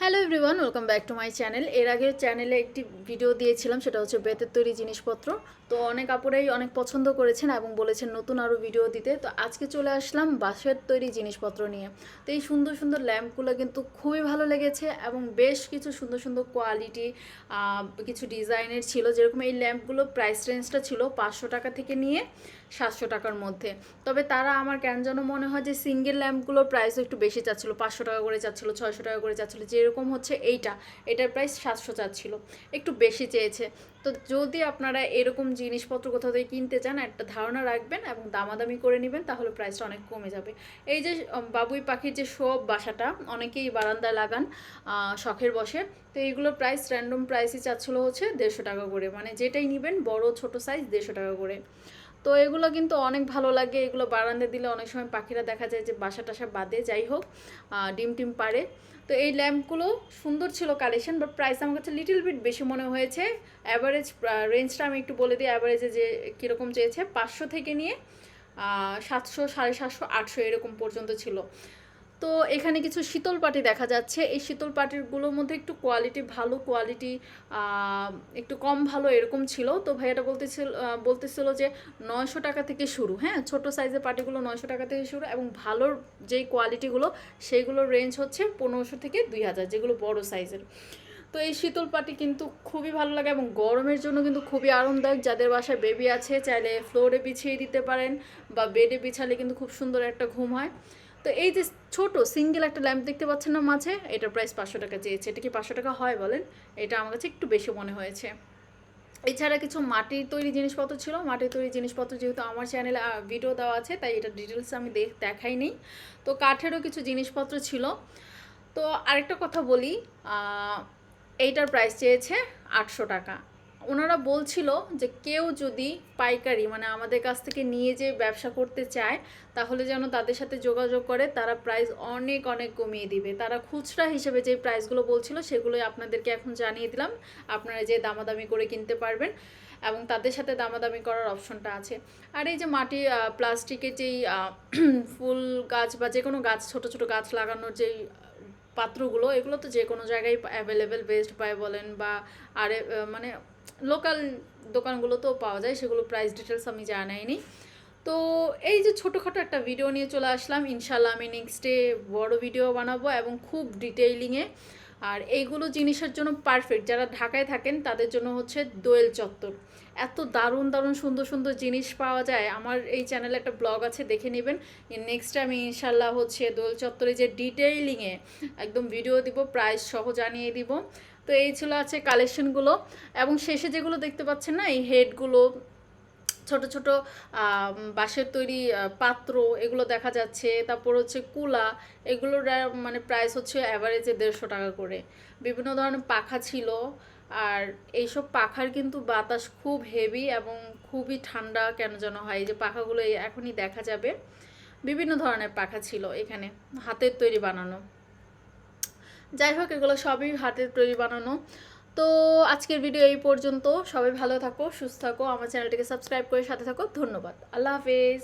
Hello everyone welcome back to my channel এর আগে চ্যানেলে একটি ভিডিও দিয়েছিলাম, সেটা হচ্ছে বেতের তৈরি জিনিসপত্র। তো অনেক আপুরাই অনেক পছন্দ করেছেন এবং বলেছেন নতুন আরও ভিডিও দিতে। তো আজকে চলে আসলাম বাঁশের তৈরি জিনিসপত্র নিয়ে। তো এই সুন্দর সুন্দর ল্যাম্পগুলো কিন্তু খুবই ভালো লেগেছে এবং বেশ কিছু সুন্দর সুন্দর কোয়ালিটি কিছু ডিজাইনের ছিল। যেরকম এই ল্যাম্পগুলো প্রাইস রেঞ্জটা ছিল পাঁচশো টাকা থেকে নিয়ে সাতশো টাকার মধ্যে। তবে তারা আমার কেন যেন মনে হয় যে সিঙ্গেল ল্যাম্পগুলোর প্রাইসও একটু বেশি চাচ্ছিলো, পাঁচশো টাকা করে চাচ্ছিলো, ছয়শো টাকা করে চাচ্ছিলো যেরকম হচ্ছে এইটা। এটার প্রাইস সাতশো চাচ্ছিলো। একটু বেশি চেয়েছে। তো যদি আপনারা এরকম জিনিসপত্র কোথাও থেকে কিনতে চান, একটা ধারণা রাখবেন এবং দামাদামি করে নেবেন, তাহলে প্রাইসটা অনেক কমে যাবে। এই যে বাবুই পাখির যে সব বাসাটা, অনেকেই বারান্দায় লাগান শখের বসে। তো এইগুলোর প্রাইস র্যান্ডম প্রাইসই চাচ্ছিলো হচ্ছে দেড়শো টাকা করে। মানে যেটাই নেবেন, বড় ছোট সাইজ দেড়শো টাকা করে। তো এগুলো কিন্তু অনেক ভালো লাগে। এগুলো বারান্দে দিলে অনেক সময় পাখিরা দেখা যায় যে বাসা টাসা বাদে, যাই হোক ডিম টিম পারে তো এই ল্যাম্পগুলো সুন্দর ছিল কালেকশন বাট প্রাইস আমার কাছে লিটিল বিট বেশি মনে হয়েছে। অ্যাভারেজ রেঞ্জটা আমি একটু বলে দিই অ্যাভারেজে যে কীরকম চেয়েছে, পাঁচশো থেকে নিয়ে সাতশো, সাড়ে সাতশো, আটশো এরকম পর্যন্ত ছিল। তো এখানে কিছু শীতল পাটি দেখা যাচ্ছে। এই শীতল পাটিগুলোর মধ্যে একটু কোয়ালিটি ভালো কোয়ালিটি একটু কম ভালো এরকম ছিল। তো ভাইয়াটা বলতেছিল বলতেছিল যে নয়শো টাকা থেকে শুরু হ্যাঁ? ছোট সাইজের পাটিগুলো নয়শো টাকা থেকে শুরু এবং ভালোর যেই কোয়ালিটিগুলো সেইগুলোর রেঞ্জ হচ্ছে পনেরোশো থেকে দুই হাজার, যেগুলো বড় সাইজের তো এই শীতল পাটি কিন্তু খুবই ভালো লাগে এবং গরমের জন্য কিন্তু খুবই আরামদায়ক। যাদের বাসায় বেবি আছে, চাইলে ফ্লোরে বিছিয়ে দিতে পারেন বা বেডে বিছালে কিন্তু খুব সুন্দর একটা ঘুম হয়। তো এই যে ছোট সিঙ্গেল একটা ল্যাম্প দেখতে পাচ্ছেন না মাঝে, এটার প্রাইস পাঁচশো টাকা চেয়েছে। এটা কি পাঁচশো টাকা হয় বলেন? এটা আমার কাছে একটু বেশি মনে হয়েছে। এছাড়া কিছু মাটির তৈরি জিনিসপত্র ছিল। মাটির তৈরি জিনিসপত্র যেহেতু আমার চ্যানেলে ভিডিও দেওয়া আছে, তাই এটা ডিটেলস আমি দেখ দেখাই নেই। তো কাঠেরও কিছু জিনিসপত্র ছিল। তো আরেকটা কথা বলি এইটার প্রাইস চেয়েছে আটশো টাকা। ওনারা বলছিল যে কেউ যদি পাইকারি মানে আমাদের কাছ থেকে নিয়ে যে ব্যবসা করতে চায়, তাহলে যেন তাদের সাথে যোগাযোগ করে, তারা প্রাইস অনেক অনেক কমিয়ে দিবে। তারা খুচরা হিসেবে যে প্রাইসগুলো বলছিল, সেগুলোই আপনাদেরকে এখন জানিয়ে দিলাম। আপনারা যে দামাদামি করে কিনতে পারবেন এবং তাদের সাথে দামাদামি করার অপশনটা আছে। আর এই যে মাটি প্লাস্টিকের যেই ফুল গাছ বা যে কোনো গাছ, ছোট ছোট গাছ লাগানোর যেই পাত্রগুলো, এগুলো তো যে কোনো জায়গায় অ্যাভেলেবেল বেস্ট বাই বলেন বা আর মানে লোকাল দোকানগুলো তো পাওয়া যায়, সেগুলো প্রাইস ডিটেলস আমি জানাইনি। তো এই যে ছোটোখাটো একটা ভিডিও নিয়ে চলে আসলাম ইনশাল্লাহ আমি নেক্সট ডে বড় ভিডিও বানাবো এবং খুব ডিটেইলিংয়ে আর এইগুলো জিনিসের জন্য পারফেক্ট যারা ঢাকায় থাকেন, তাদের জন্য হচ্ছে দোয়েল চত্বর। এত দারুণ দারুণ, সুন্দর সুন্দর জিনিস পাওয়া যায়। আমার এই চ্যানেলে একটা ব্লগ আছে, দেখে নেবেন। নেক্সট আমি ইনশাল্লাহ হচ্ছে দোয়েল চত্বরে যে ডিটেইলিংয়ে একদম ভিডিও দিব প্রাইস সহ জানিয়ে দিব। তো এই ছিল আছে কালেকশনগুলো এবং শেষে যেগুলো দেখতে পাচ্ছেন না, এই হেডগুলো ছোট ছোট বাঁশের তৈরি পাত্র, এগুলো দেখা যাচ্ছে। তারপর হচ্ছে কুলা, এগুলোর মানে প্রাইস হচ্ছে অ্যাভারেজে দেড়শো টাকা করে। বিভিন্ন ধরনের পাখা ছিল। আর এইসব পাখার কিন্তু বাতাস খুব হেভি এবং খুবই ঠান্ডা কেন যেন হয়। এই যে পাখাগুলো এখনই দেখা যাবে। বিভিন্ন ধরনের পাখা ছিল এখানে, হাতের তৈরি বানানো। যাই হোক, এগুলো সবই হাতের তৈরি বানানো। তো আজকের ভিডিও এই পর্যন্ত। সবাই ভালো থাকো, সুস্থ থাকো, আমার চ্যানেলটিকে সাবস্ক্রাইব করে সাথে থাকো। ধন্যবাদ। আল্লাহ হাফেজ।